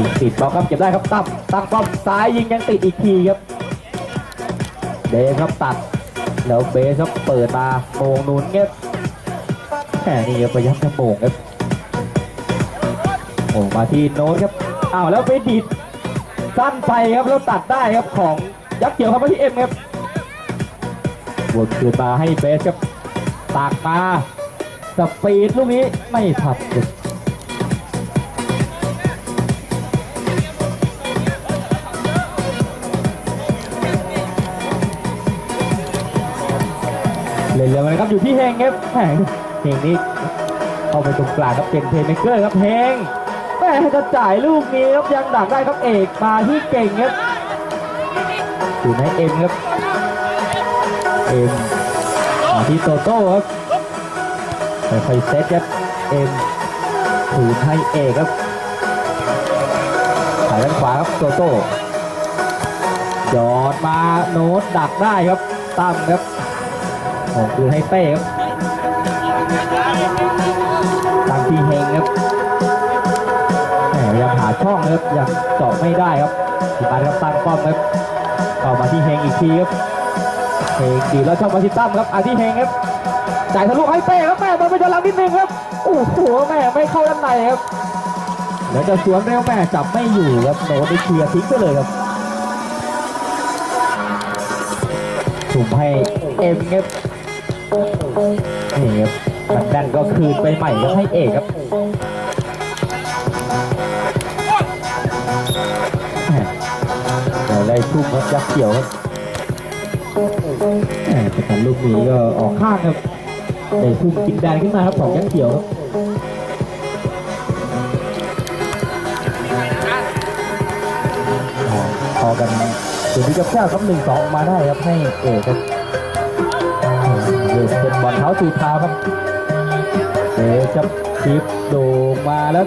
ยิงติดบอกครับเก็บได้ครับตั้มตั้งป้อมซ้ายยิงยังติดอีกทีครับ เดฟครับตัดแล้วเบสครับเปิดมาโมงนูนเงียบแหมนี่ครับพยายามจะโมงครับโมงมาที่โน้ตครับอ้าวแล้วไปดิดสั้นไปครับแล้วตัดได้ครับของยักษ์เขียวครับมาที่เอ็มครับวนคืนมาให้เบสครับตากมาสปีดลูกนี้ไม่ทันครับ เล่นเร็วนะครับอยู่ที่เฮงครับแหมเฮงนี่เข้าไปตรงกลางครับเป็นเพลย์เมเกอร์ครับเฮงแม่จะจ่ายลูกนี้ครับยังดักได้ครับเอกมาที่เก่งครับอยู่ในเอ็มครับเอ็มมาที่โตโต้ครับค่อยๆเซตครับเอ็มถือให้เอกครับถ่ายด้านขวาครับโตโต้ยอดมาโน้ตดักได้ครับตั้มครับ ของคืนให้เป้ครับตามที่เฮงครับแหมยายาหาช่องครับยังเจาะไม่ได้ครับทีมานครับตั้งป้อมครับเข้ามาที่เฮงอีกทีครับเฮงดีแล้วช่องมาที่ตั้มครับอาที่เฮงครับจ่ายทะลุให้เป้ครับแม่มันไปจะลังนิดนึงครับโอ้โหแม่ไม่เข้าด้านในครับแล้วจะสวนเร็วแม่จับไม่อยู่ครับโน้ตได้เคลียร์ทิ้งไปเลยครับถุ่มให้เอ็มครับ นี่ครับทางด้านก็คืนไปใหม่แล้วให้เอกครับแต่ได้ทุ่มครับยักษ์เขียวครับแต่การลูกนี้ก็ออกข้างครับได้ทุ่มจิกแดงขึ้นมาครับของยักษ์เขียวครับพอกันถึงที่จะแก้ครับหนึ่งสองมาได้ครับให้เอกครับ เป็นบอลเท้าสู่เท้าครับเดชครับทิปโด่งมาแล้ว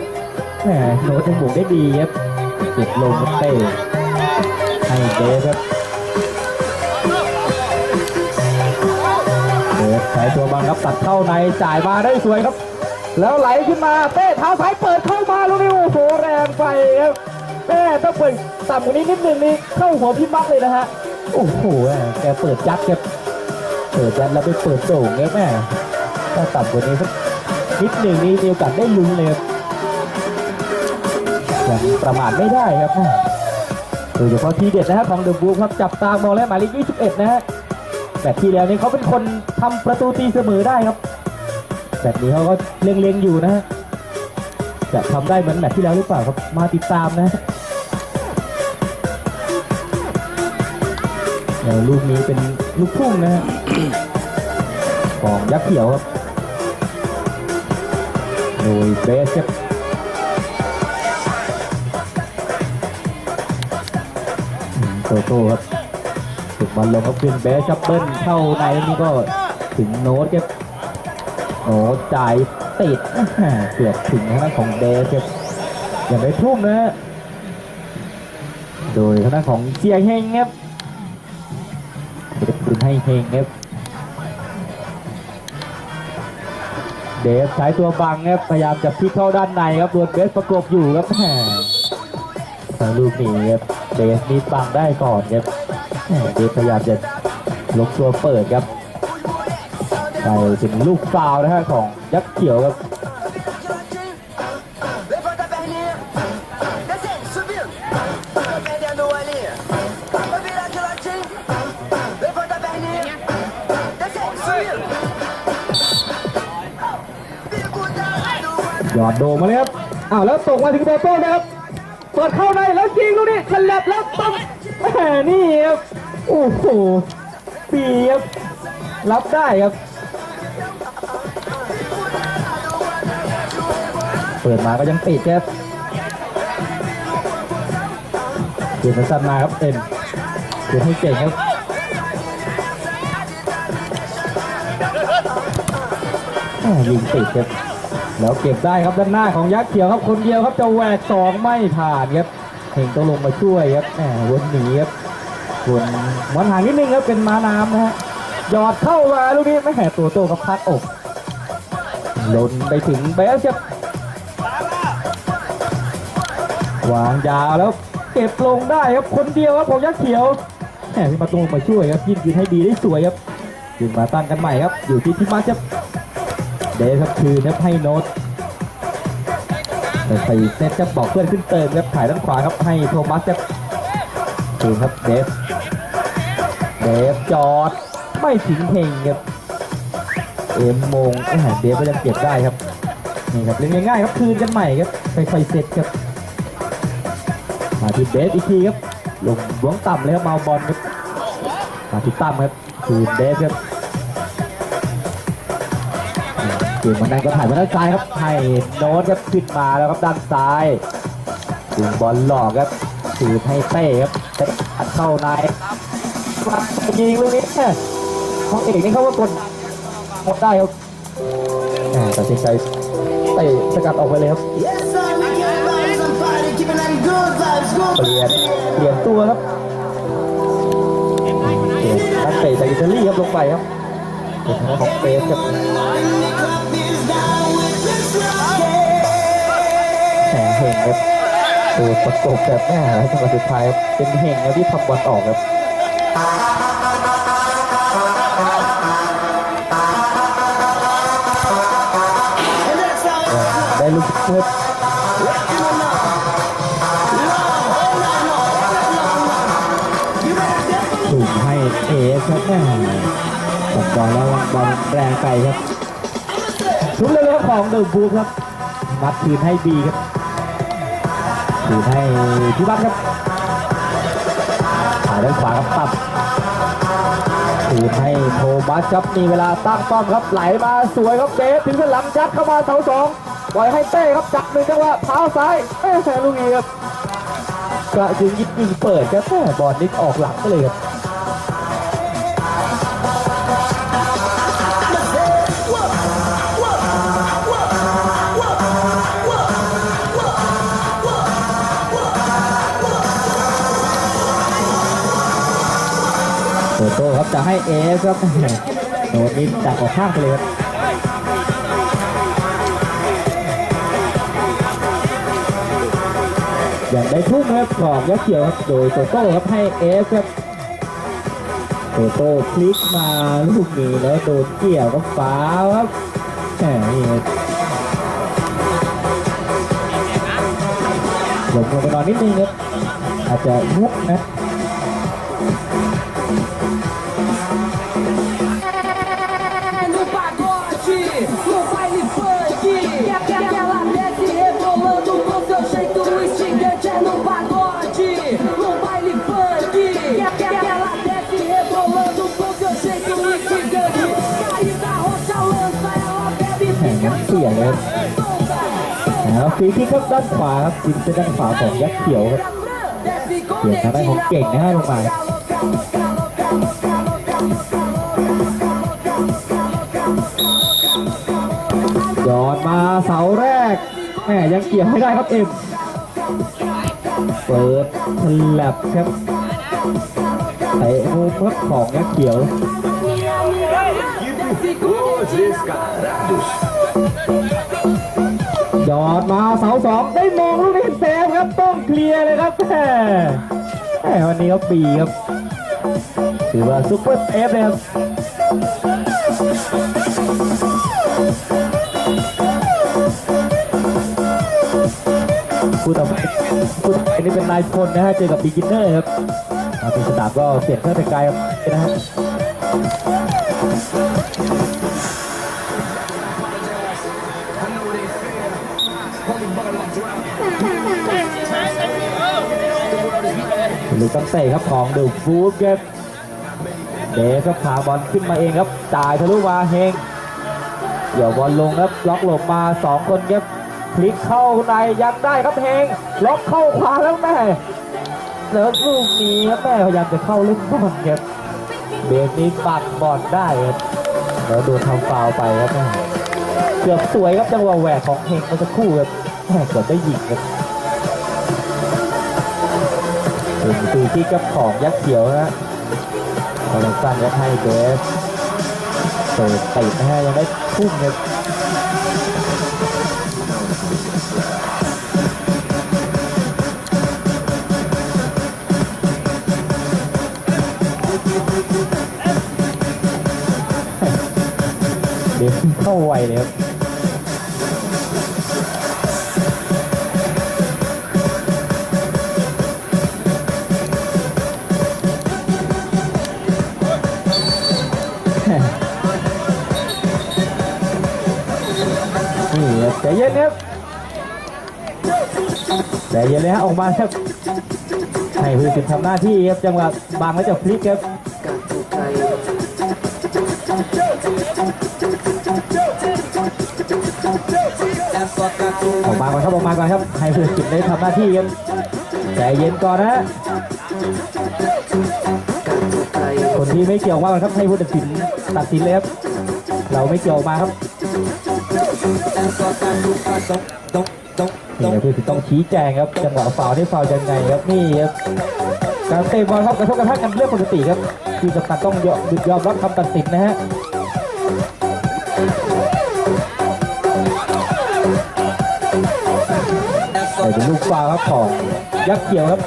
แหมโน้ตยังบุกได้ดีครับติดลงเต้ให้เดชครับเดชใช้ตัวบังครับตัดเข้าในจ่ายมาได้สวยครับ แล้วไหลขึ้นมาเต้เท้าซ้ายเปิดเข้ามาลูกนี้โอ้โหแรงไปครับแม่ถ้าเปิดต่ำกว่านี้นิดนึงนี่เข้าหัวพี่มักเลยนะฮะโอ้โหแกเปิดยัดครับ เปิดยันแล้วไปเปิดโด่งเนี่ยแม่ถ้าต่ำกว่านี้สักนิดหนึ่งนี่มีโอกาสได้ลุ้นเลยครับยังประมาทไม่ได้ครับแม่โดยเฉพาะทีเด็ดนะฮะของเดอะบูครับจับตามองและหมายเลข21 นะฮะแต่ที่แล้วนี่เขาเป็นคนทำประตูตีเสมอได้ครับแบบนี้เขาก็เล็งๆอยู่นะฮะจะทำได้เหมือนแมตช์ที่แล้วหรือเปล่าครับมาติดตามนะแล้วลูกนี้เป็นลูกพุ่งนะฮะ ของยักษ์เขียวครับโดยเบสครับโตโต้ครับถึงบอลลงครับขึ้นเบสครับเบิ้ลเข้าในนี่ก็ถึงโน้ตครับโน้ตจ่ายติดเกือบถึงทางด้านของเบสครับอย่าไรทุ่มนะฮะโดยทางด้านของเจียเฮงครับจะคืนให้เฮงครับ เดฟใช้ตัวบังครับพยายามจะพลิกเข้าด้านในครับโดนเบสประกบอยู่ครับแหมทางลูกนี้ครับเดฟนี่บังได้ก่อนครับเดฟพยายามจะลกตัวเปิดครับไปถึงลูกฟาวนะฮะของยักษ์เขียวครับ อดโดมมาเลยครับอ้าวแล้วส่งมาถึงโตโต้นะครับเปิดเข้าในแล้วยิงลูกนี้ฉลับแล้วปั๊มแหมนี่ครับโอ้โหปีครับรับได้ครับ เปิดมาก็ยังติดครับเปลี่ยนสั้นมาครับเอ็นเปลี่ยนให้เก่งครับอ่ายิงติดครับ แล้วเก็บได้ครับด้านหน้าของยักษ์เขียวครับคนเดียวครับจะแหวกสองไม่ผ่านครับเพ่งต้องลงมาช่วยครับแหมวนหนีครับวนวันห่างนิดนึงครับเป็นมาน้ำนะฮะหยอดเข้ามาลูกนี้ไม่แห่ตัวโตกับพัดอกหล่นไปถึงเบสครับวางยาวแล้วเก็บลงได้ครับคนเดียวครับของยักษ์เขียวแหมพี่มาตูมาช่วยครับยิงคืนให้ดีได้สวยครับยิงมาตั้งกันใหม่ครับอยู่ที่ที่มาจะ เดฟครับคืนครับให้โน้ตใส่เซตจะบอกเพื่อนขึ้นเติมครับถ่ายด้านขวาครับให้โทมัสครับคืนครับเดฟเดฟจอดไม่ถึงเพลงครับเอ็มมงแหมเดฟก็ยังเก็บได้ครับนี่ครับเล่นง่ายๆครับคืนกันใหม่ครับค่อยๆเซตครับมาที่เดฟอีกทีครับลงหลวงต่ำเลยครับเมาบอลครับมาที่ตั้มครับคืนเดฟครับ เกมมันนั้ก็ถ่ายมาด้านซ้ายครับให้โน้ตครับขึ้นมาแล้วครับด้านซ้ายดึงบอลหลอกครับคืนให้เต้ครับเต้อัดเข้าในมายิงลูกนี้เนี่ยของเอกนี่เขาว่ากดหมดได้ครับแหม่ตัดสินใจเตะสกัดออกไปเลยครับเปลี่ยนเปลี่ยนตัวครับเปลี่ยนนักเตะจากอิตาลีครับลงไปครับ เป็นทางของเฟสกับแหมงครับตัวประกบแบบแม่แล้วจังหวะสุดท้ายเป็นเฮงแล้วที่พับบอลออกครับได้ลูกเพื่ถูกให้เอสครับแม่ บอลแล้วบอลแรงไปครับทุบเลยครับของเดอะบูครับมัดคืนให้บีครับคืนให้พี่บัตครับถ่ายด้านขวาครับตับคืนให้โทมัสครับมีเวลาตั้งป้อมครับไหลมาสวยครับเดฟถึงจะหลังยัดเข้ามาเสาสองปล่อยให้เต้ครับจับหนึ่งจังหวะเท้าซ้ายเอ้แลูกนี้ครับกระจึงยิงยิงเปิดครับแม่บอลนิดออกหลังก็เลยครับ จะให้เอฟครับโดนนิดจับออกข้างไปเลยครับอย่างได้ทุ่มครับกรอบยักเขียวครับโดยโตโต้ครับให้เอฟครับโตโต้พลิกมาลูกนี้แล้วโดนเกี่ยวกับฟ้าครับแหมนี่ครับหลบลงไปนอนนิดนึงครับอาจจะมุกนะ แล้วฟรีคิกครับด้านขวาครับยิงเส้นด้านขวาของยักษ์เขียวครับเปลี่ยนทางด้านของเก่งนะฮะลงมาย้อนมาเสาแรกแหมยังเกี่ยวไม่ได้ครับเอ็มเปิดฉลับครับเตะมุมครับของยักษ์เขียว เสาสองได้มองลูกนี้เซฟครับต้องเคลียร์เลยครับแหมแหมวันนี้เขาปีครับถือว่าซุปเปอร์เซฟเลยครับคู่ต่อไปคู่ต่อไปนี่เป็นนายพลนะฮะเจอกับบิ๊กินเนอร์ครับมาเป็นสนามก็เปลี่ยนเครื่องแต่งกายครับนะฮะ ลูกตั้งเตะครับของเดอะฟูดครับเดฟครับพาบอลขึ้นมาเองครับจ่ายทะลุมาเฮงเดี๋ยวบอลลงครับล็อกหลบมาสองคนครับพลิกเข้าในยังได้ครับเฮงล็อกเข้าขวาแล้วแม่แล้วลูกนี้ครับแม่พยายามจะเข้าเล่นบอลครับเบรกนี้ปัดบอลได้ครับแล้วโดนทำฟาวไปครับแม่เกือบสวยครับจังหวะแหวกของเฮงเมื่อสักครู่ครับแม่เกือบได้ยิงครับ เป็นตีคิกกับของยักษ์เขียวฮะคอลสั้นยัดให้เบสเปิดติดนะฮยังได้พุ่งครับเดี๋ยเข้าไวเลยครับ นี่ใจเย็นครับใจเย็นเลยฮะออกมาครับให้ผู้สินทำหน้าที่ครับจังหวะบางแล้วจะพลิกครับออกมาก่อนครับออกมาก่อนครับให้ผู้สินได้ทำหน้าที่ครับใจเย็นก่อนนะฮะคนที่ไม่เกี่ยวว่ากันครับให้ผู้ตัดสินตัดสินเลยครับเราไม่เกี่ยวมาครับ นี่นะคือต้องชี้แจงครับจังหวะฟาวนี่ฟาวยังไงครับนี่ครับการเตะบอลครับกระทบกระทั่งกันเรื่องปกติครับที่สำคัญต้องยอมยอมรับคำตัดสินนะฮะแต่เป็นลูกฟาวล์ครับของยักษ์เขียวครับ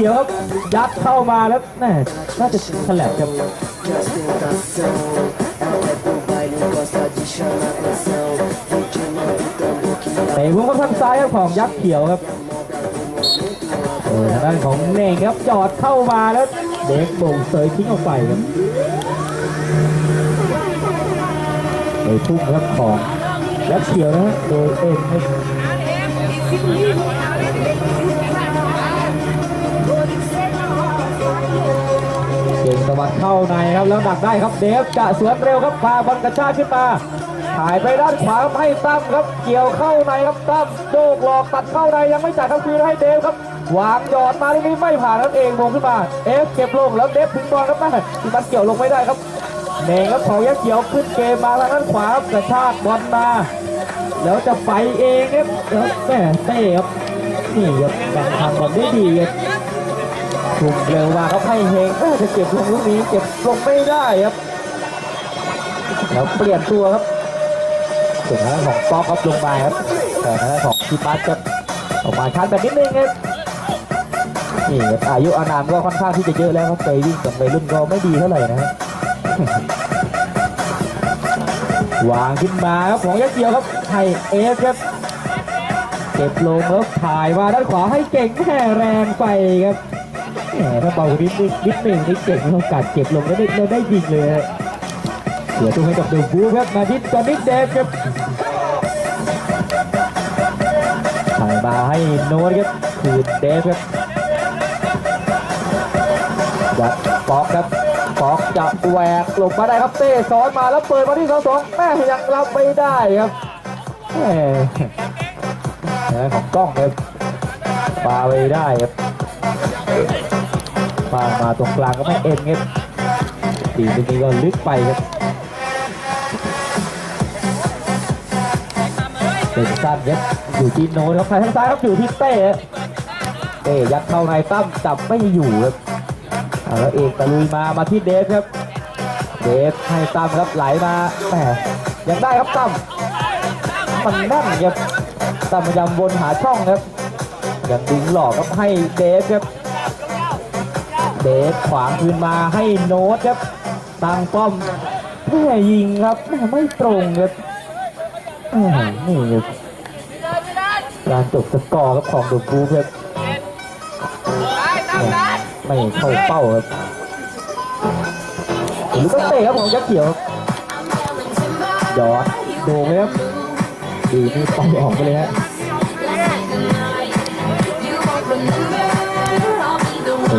ขียวครับ ยัดเข้ามาแล้วแม่น่าจะฉลับครับเตะมุมเข้าทางซ้ายครับของยักษ์เขียวครับเออทางด้านของเน่งครับจอดเข้ามาแล้ว เด็กโบ่งเสยทิ้งออกไปครับโดยทุ่มครับของยักษ์เขียวนะโดยเอ็นครับ เก่งตะวัดเข้าในครับแล้วดักได้ครับเดฟจะสวนเร็วครับพาบอลกระชากขึ้นมาถ่ายไปด้านขวาให้ตั้มครับ เกี่ยวเข้าในครับตั้มโยกหลอกตัดเข้าในยังไม่จ่ายครับคืนให้เดฟครับวางหยอดมาลูกนี้ไม่ผ่านครับเองมงขึ้นมาเอฟเก็บลงแล้วเดฟถึงบอลครับแม่ที่มันเกี่ยวลงไม่ได้ครับเนงครับของยักษ์เขียวขึ้นเกมมาทางด้านขวาครับกระชากบอลมาแล้วจะไปเองครับแล้วแม่เต้ครับนี่ครับการทางบอลได้ดีครับ ถูกเร็วมาครับให้เฮงแม่จะเก็บลงลูกนี้เก็บลงไม่ได้ครับ แล้วเปลี่ยนตัวครับส่วนทางของป๊อกครับลงมาครับแต่ทางของทีปัสครับออกมาชันแบบนิดนึงครับนี่อายุอานามก็ค่อนข้างที่จะเยอะแล้วครับไปวิ่งกับวัยรุ่นก็ไม่ดีเท่าไหร่นะฮะวางขึ้นมาครับของยักษ์เกียวครับให้เอฟครับเก็บลงแล้วถ่ายมาด้านขวาให้เก่งแห่แรงไปครับ ถ้าเบานิดนึงนิดหนึ่งนี่เก่งโอกาสเก็บลงแล้วได้แล้วได้ยิงเลยฮะเสียตัวให้กับเดอะบูครับมาที่จอนนิกเดฟครับถ่ายมาให้โน้ตครับคืนเดฟครับจัดปอกครับปอกจะแหวกหลบมาได้ครับเต้สอนมาแล้วเปิดมาที่สองสองแม่ยังรับไม่ได้ครับแหมแหมของกล้องครับปาไปได้ครับ ปามาตรงกลางก็ไม่เอ็นครับตีตรงนี้ก็ลึกไปครับเป็นสั้นยัดอยู่ที่โน้ตครับใครทางซ้ายครับอยู่ที่เต้เต้ยัดเข้าในตั้มจับไม่อยู่ครับแล้วเอกตะลุยมามาที่เดฟครับ เดฟให้ตั้มครับไหลมาแหมยังได้ครับตั้มมันแน่นครับตั้มพยายามวนหาช่องครับยังดึงหลอกครับให้เดฟครับ เดฟขวางคืนมาให้โน้ตครับตั้งป้อมแม่อยิงครับแม่ไม่ตรงครับนี่ครับการจบสกอร์ครับของดอะบูครับไม่เข้าเป้าครับหรือก็เตะครับของยักษ์เขียวครับหยอดโด่งเลยครับดีนี่ไปออกไปเลยฮะ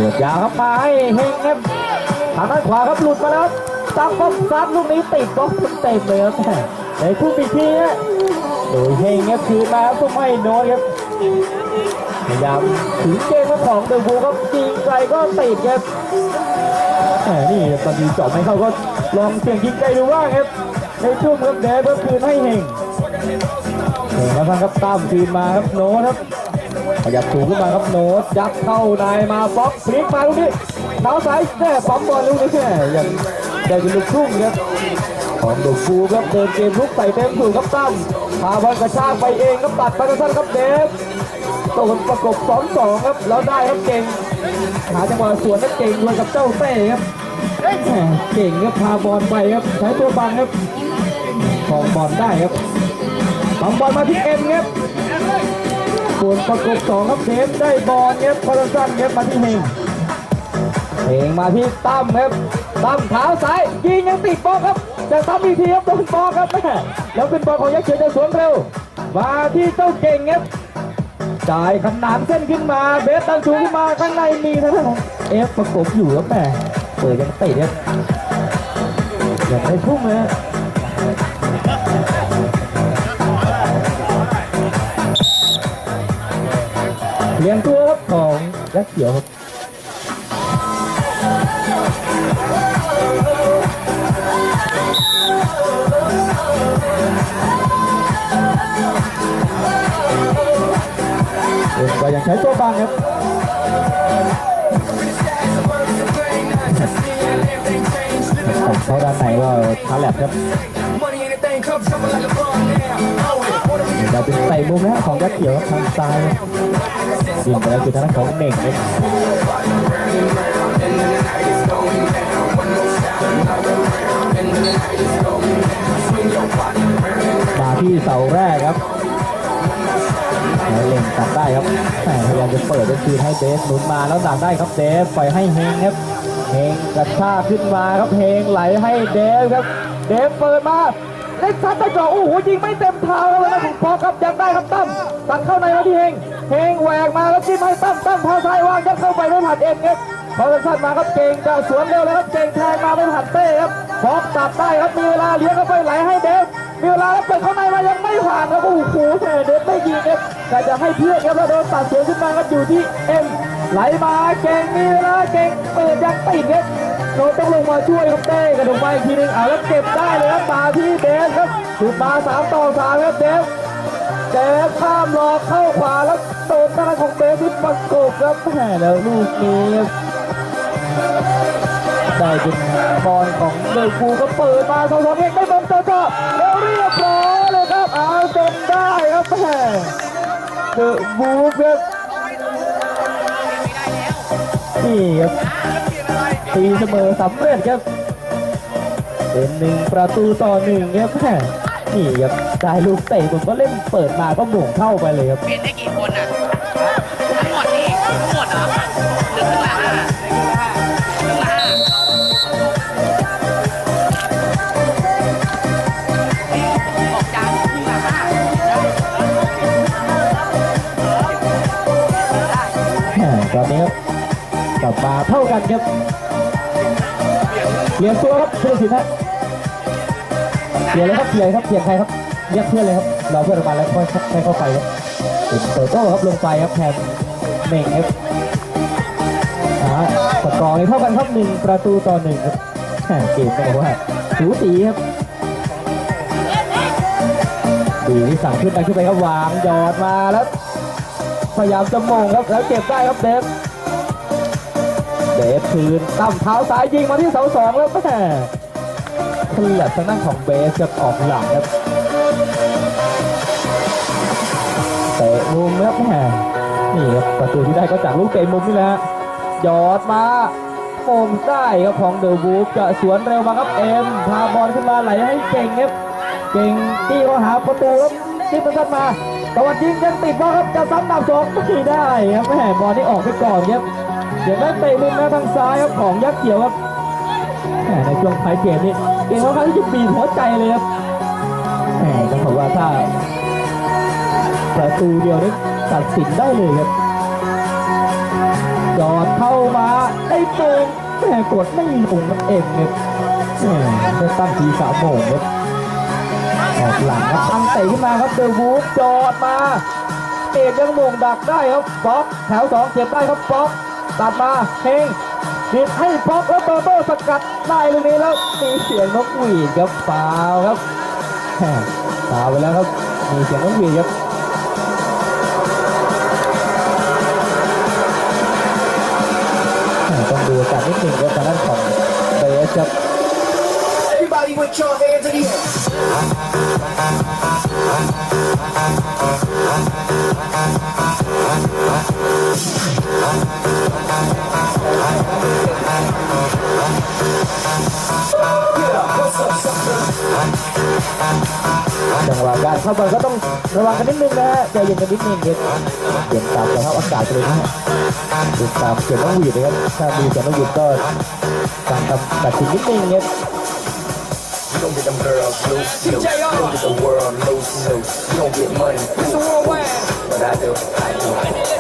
ปิดยาวครับมาให้เฮงครับทางด้านขวาครับหลุดมาแล้วตั้งป้อมซัดลูกนี้ติดบล็อกเต็มเลยครับแหม่ในคู่ปีกทีฮะโดยเฮงครับคืนมาต้องให้โน้ตครับพยายามถือเกมของเดอะบูครับยิงไกลก็ติดครับแหมนี่ตอนนี้เจาะไม่เข้าก็ลองเสี่ยงยิงไกลดูว่าครับในช่วงครับเดฟก็คืนให้เฮงเฮงแล้วครับตามคืนมาครับโน้ครับ ขยับถูกขึ้นมาครับโน้ตยัดเข้านายมาบล็อกพลิกมาลูกนี้เท้าซ้ายแม่ปั๊มบอลลูกนี้แม่ยังได้เป็นลูกทุ่งครับของดอะฟูครับเดินเกมลุกใส่เต็มสูงครับตั้มพาบอลกระชากไปเองครับตัดไปกระชั้นครับเดฟโดนประกบสองสองครับแล้วได้ครับเก่งหาจังหวะสวนแล้วเก่งเลยกับเจ้าเต้ครับเก่งครับพาบอลไปครับใช้ตัวบังครับของบอลได้ครับบังบอลมาที่เอ็มครับ ส่วนประกบสองครับเดฟได้บอลครับพอลสันครับมาที่เฮงเพลงมาที่ตั้มครับตั้มเท้าซ้ายยิงยังติดบอลครับจะตั้มอีกทีครับโดนบอลครับแม่แล้วเป็นบอลของยักษ์เขียวจะสวนเร็ว มาที่เจ้าเก่งครับจ่ายขนานเส้นขึ้นมาเบสตันชูขึ้นมาข้างในมีทางด้านของเอฟประกบอยู่ครับแม่เปิดยังติดครับอยังไม่พุ่งเลย เลี้ยงตัวครับของยักษ์เขียวครับเอ็มก็ยังใช้ตัวบังครับของเขาด้านในก็คาแลบครับจะเป็นใส่มุมแล้วของยักษ์เขียวครับทางซ้ายครับ ยิงไปแล้วคือทางด้านของเน่งมาที่เสาแรกครับแล้วเล่นตัดได้ครับแหมพยายามจะเปิดก็คือให้เดฟหนุนมาแล้วตัดได้ครับเดฟปล่อยให้เฮงครับเฮงกระชากขึ้นมาครับเฮงไหลให้เดฟครับ เดฟเปิดมาเล็กซัดไปจ่อโอ้โหยิงไม่เต็มเท้าเลยนะผมพอครับยังได้ครับตั้มตัดเข้าในมาที่เฮง เฮงแหวกมาแล้วจิ้มให้ตั้มตั้มเท้าซ้ายวางยัดเข้าไปไม่ผ่านเอ็นครับพอสั้นมาครับเก่งจะสวนเร็วเลยครับเก่งแทงมาไม่ผ่านเต้ครับพอกตัดได้ครับมีเวลาเลี้ยงเข้าไปไหลให้เดฟมีเวลาแล้วเปิดเข้าในมายังไม่ผ่านครับโอ้โหแหม่เดฟไม่ยิงครับแต่จะให้เพื่อนครับแล้วโดนตัดเสียขึ้นมาครับอยู่ที่เอ็มไหลมาเก่งมีเวลาเก่งเปิดยังติดครับโดนต้องลงมาช่วยครับเต้กระโดดมาอีกทีหนึงเอาแล้วเก็บได้เลยครับมาที่เดฟครับสุดมาสามต่อสามครับเดฟเดฟข้ามหลอกเข้าขวาแล้ว ทางด้านของเดฟที่ประกบครับแหมแล้วลูกนี้ครับได้เป็นบอลของเดลฟูก็เปิดมาสองสองเองได้บอลเจอเจอแล้วเรียบร้อยเลยครับเอาจนได้ครับแม่เดอะบูฟครับนี่ครับตีเสมอสำเร็จครับเป็นหนึ่งประตูต่อหนึ่งครับแม่นี่ครับได้ลูกเตะผมก็เล่นเปิดมาก็หม่งเข้าไปเลยครับเปลี่ยนได้กี่คนอะ กลับมาเท่ากันครับเปลี่ยนตัวครับเพื่อนสินะเปลี่ยนเลยครับเปลี่ยนครับเปลี่ยนใครครับเรียกเพื่อนเลยครับรอเพื่อนมาแล้วค่อยค่อยเข้าไปครับเป็นโตโต้ครับลงไปครับแทนเม่งครับอ่าสกอร์เท่ากันครับหนึ่งประตูต่อหนึ่งครับเกมก็บอกว่าสูสีครับดีที่สั่งขึ้นไปขึ้นไปครับวางหยอดมาแล้วพยายามจะมงครับแล้วเก็บได้ครับเดฟ เดฟคืนตั้มเท้าซ้ายยิงมาที่เสาสองแล้วแม่ขลับทางด้านของเบสกับออกหลังครับเตะมุมครับแม่นี่ครับประตูที่ได้ก็จากลูกเตะมุมนี่แหละยอดมาโมงได้ครับของเดอะวูฟจะสวนเร็วมาครับเอ็มพาบอลขึ้นมาไหลให้เก่งครับเก่งที่เขาหาประตูครับที่มันขึ้นมาตะวันยิงยังติดบอลครับจะซ้ำดาบสองไม่ได้ครับแม่บอลนี่ออกไปก่อนครับ เดี๋ยวได้เตะมุมหน้าทางซ้ายครับของยักษ์เขียวครับแหมในช่วงท้ายเกมนี้เกมค่อนข้างที่จะบีบหัวใจเลยครับแหมต้องบอกว่าถ้าประตูเดียวนี้ตัดสินได้เลยครับจอดเข้ามาได้เติมแหมกดไม่ลงครับเองครับแหมได้ตั้งทีสามโมงครับออกหลังครับตั้งเตะขึ้นมาครับเดอะวูฟจอดมาเอกยังมงดักได้ครับป๊อกแถวสองเก็บได้ครับป๊อกัดมาเฮงผิดให้ป๊อปแล้วเบอร์เบสกัดได้ลูกนี้แล้วมีเสียงนกหวีดครับฟาวครับฟาวไปแล้วครับมีเสียงนกหวีดครับต้องดูการนิดหนึ่งครับทางด้านของเบสครับ with your hands in the air. การเข้าบอลก็ต้องระวังกันนิดนึงนะฮะใจเย็นกันนิดนึงเย็นเปลี่ยนตามสภาพอากาศเลยนะฮะดูตามเสียงน้องหวีดนะครับถ้ามีเสียงน้องหวีดก็การทำตัดสินนิดนึงเนี่ย You don't get them girls loose, loose. You don't get the world loose, loose. You don't get money, it's worldwide. but I do, I do.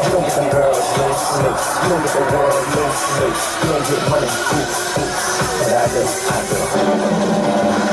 You don't get them girls loose, loose. You don't get the world loose, loose. You don't get money, loose, loose. but I do, I do.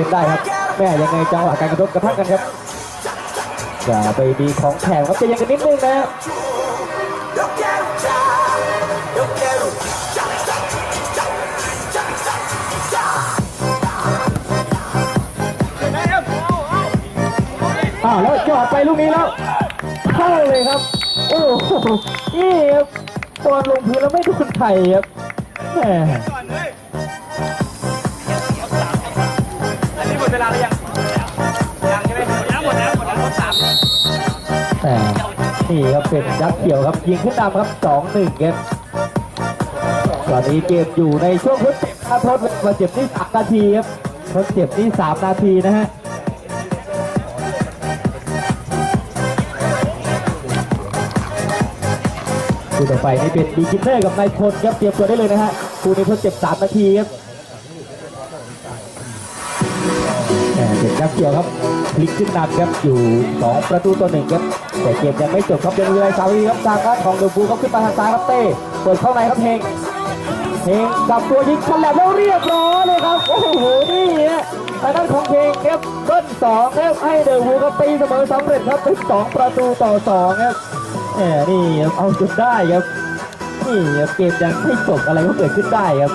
เล่นได้ครับแม่ยังไงจังหวะการกระทบกระทั่งกันครับอย่าไปมีของแถมครับจเย็นกันนิดนึงนะอ้าวแล้วจอดไปลูกนี้แล้วเข้าเลยครับ โอ้โหนี่ครับบอลลงพื้นแล้วไม่โดนไข่ครับแหม ลาหรือยังยังใช่ไหมยังหมดแล้วหมดแล้วสามแต่นี่ครับเป็นยักษ์เขียวครับยิงขึ้นนำครับสองหนึ่งครับตอนนี้เกมอยู่ในช่วงทดเจ็บนะทดมาเจ็บที่สามนาทีครับทดเจ็บที่สามนาทีนะฮะคู่ต่อไปนี่เป็นดีกินเนอร์กับนายพลครับเตรียมตัวได้เลยนะฮะคู่นี้ทดเจ็บสามนาทีครับ แหม่เด็กนักเกี่ยวครับพลิกขึ้นนำครับอยู่2ประตูต่อหนึ่งครับแต่เกมยังไม่จบครับยังมีเวลาสาวีครับทางด้านของเดอะบูลครับขึ้นมาทางซ้ายครับเต้เปิดเข้าในครับเฮงเฮงกับตัวยิงฉลับแล้วเรียบร้อยเลยครับโอ้โหนี่ฮะทางด้านของเฮงครับเบิ้ลสองครับให้เดอะบูลครับตีเสมอสำเร็จครับเป็นสองประตูต่อสองครับแหมนี่เอาจนได้ครับนี่ครับเกมยังไม่จบอะไรก็เกิดขึ้นได้ครับ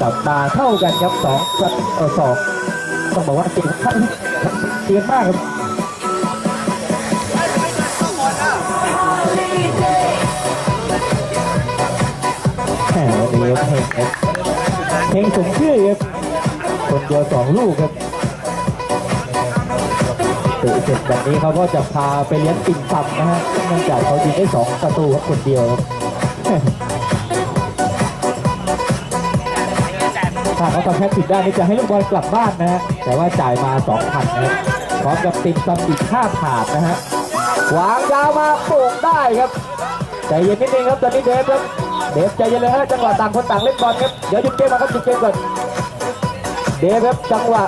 กลับมาเท่ากันครับสองประตูต่อสอง ต้องบอกว่าเก่งขั้นเก่งมากครับแหมวันนี้เพลงครับเพลงสมชื่อครับคนเดียวสองลูกครับตื่นเสร็จแบบนี้เขาก็จะพาไปเลี้ยงติ่มซำนะฮะเนื่องจากเขายิงได้สองประตูครับคนเดียวถ้าเขาทำแค่ผิดได้นี่จะให้ลูกบอลกลับบ้านนะฮะ แต่ว่าจ่ายมา2,000นะครับพร้อมกับติดซำอีก5ถาดนะฮะวางยาวมาโป่งได้ครับใจเย็นนิดนึงครับตอนนี้เดฟครับเดฟใจเย็นเลยฮะจังหวะต่างคนต่างเล่นบอลครับเดี๋ยวหยุดเกมมาครับหยุดเกมก่อนเดฟครับจังหวะ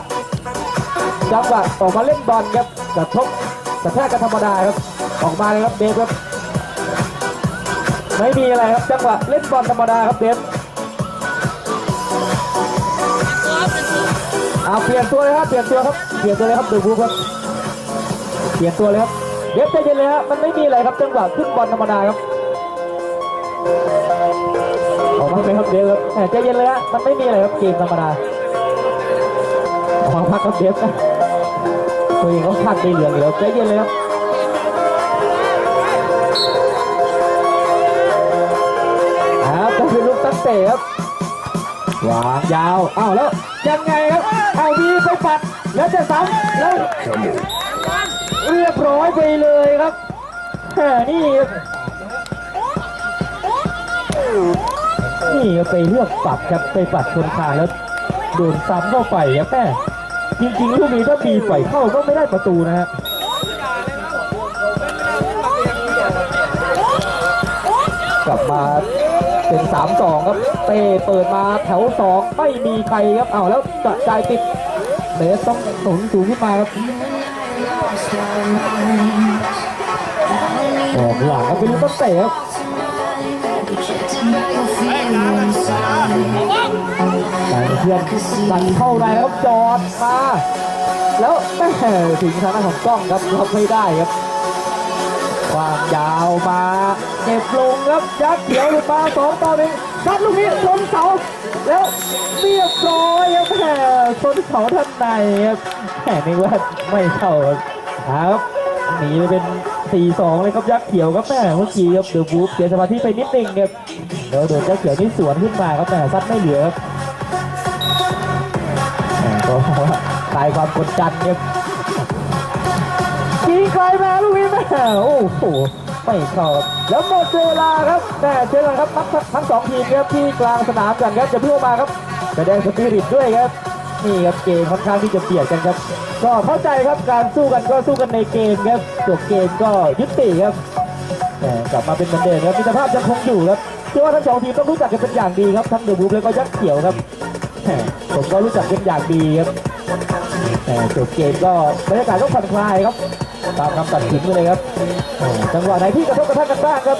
จังหวะออกมาเล่นบอลครับกระทบกระแทกกันธรรมดาครับออกมาเลยครับเดฟครับไม่มีอะไรครับจังหวะเล่นบอลธรรมดาครับเดฟ เอาเปลี่ยนตัวเลยครับเปลี่ยนตัวครับเปลี่ยนตัวเลยครับดูบูครับเปลี่ยนตัวเลยครับเดฟใจเย็นเลยครับมันไม่มีอะไรครับจังหวะขึ้นบอลธรรมดาครับออกมาไหมครับเดฟครับแหมใจเย็นเลยฮะมันไม่มีอะไรครับเกมธรรมดาออกมาพักครับเดฟนะตัวเองก็พลาดในเหลืองอยู่แล้วใจเย็นเลยครับครับก็คือลูกตั้งเตะครับวางยาวอ้าวแล้วยังไง ปัดแล้วจะซ้ำแล้วเรียบร้อยไปเลยครับแหมนี่นี่ไปเลือกปัดครับไปปัดคนคาแล้วโดนซ้ำเข้าไปครับแม่จริงๆลูกนี้ถ้ามีไฟเข้าก็ไม่ได้ประตูนะฮะกลับมาเป็นสามสองครับ เตเปิดมาแถวสองไม่มีใครครับ เอาแล้วกระจายติด เบสต้องหนุนสูงขึ้นมาครับออกหลังครับเป็นลูกตั้งเตะครับแต่เพื่อนสั่นเข้าในครับจอดมา แล้วแม่ถึงทางด้านของกล้องครับรับไม่ได้ครับควางยาวมาเก็บลงครับยัดเขียวหลุดมาสองต่อหนึ่ง ซัดลูกนี้ชนเสาแล้วเรียบร้อยครับแหมชนเสาท่านในครับแหมนึกว่าไม่เข้าครับครับหนีไปเป็น 4-2 เลยครับยักษ์เขียวครับแม่เมื่อกี้ครับเดอะบูฟเสียสมาธิไปนิดนึงครับแล้วโดนยักษ์เขียวนี่สวนขึ้นมาครับแต่ซัดไม่เหลือครับแหม่ก็คลายความกดดันครับยิงไกลมาลูกนี้แม่โอ้โห ไม่เข้าครับแล้วหมดเวลาครับแม่เจอกันครับทั้งทั้งสองทีมครับที่กลางสนามกันครับจะเพิ่มมาครับแสดงสปิริตด้วยครับนี่ครับเกมค่อนข้างที่จะเปรียดกันครับ ก็เข้าใจครับการสู้กันก็สู้กันในเกมครับจบเกมก็ยุติครับแต่กลับมาเป็นเหมือนเดิมครับมิตรภาพยังคงอยู่ครับเชื่อว่าทั้งสองทีมต้องรู้จักกันเป็นอย่างดีครับทั้งเดอบูฟแล้วก็ยักษ์เขียวครับผมก็รู้จักเป็นอย่างดีครับแต่จบเกมก็บรรยากาศก็ผ่อนคลายครับ ตามคำตัดสินไปเลยครับจังหวะไหนที่กระทบกระทั่งกันบ้างครับ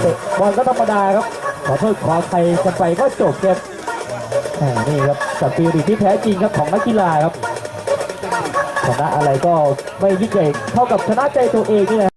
เตะบอลก็ธรรมดาครับขอโทษความไทยกันไปก็จบครับนี่ครับสปิริตที่แท้จริงครับของนักกีฬาครับชนะอะไรก็ไม่ยิ่งใหญ่เท่ากับชนะใจตัวเองนี่แหละ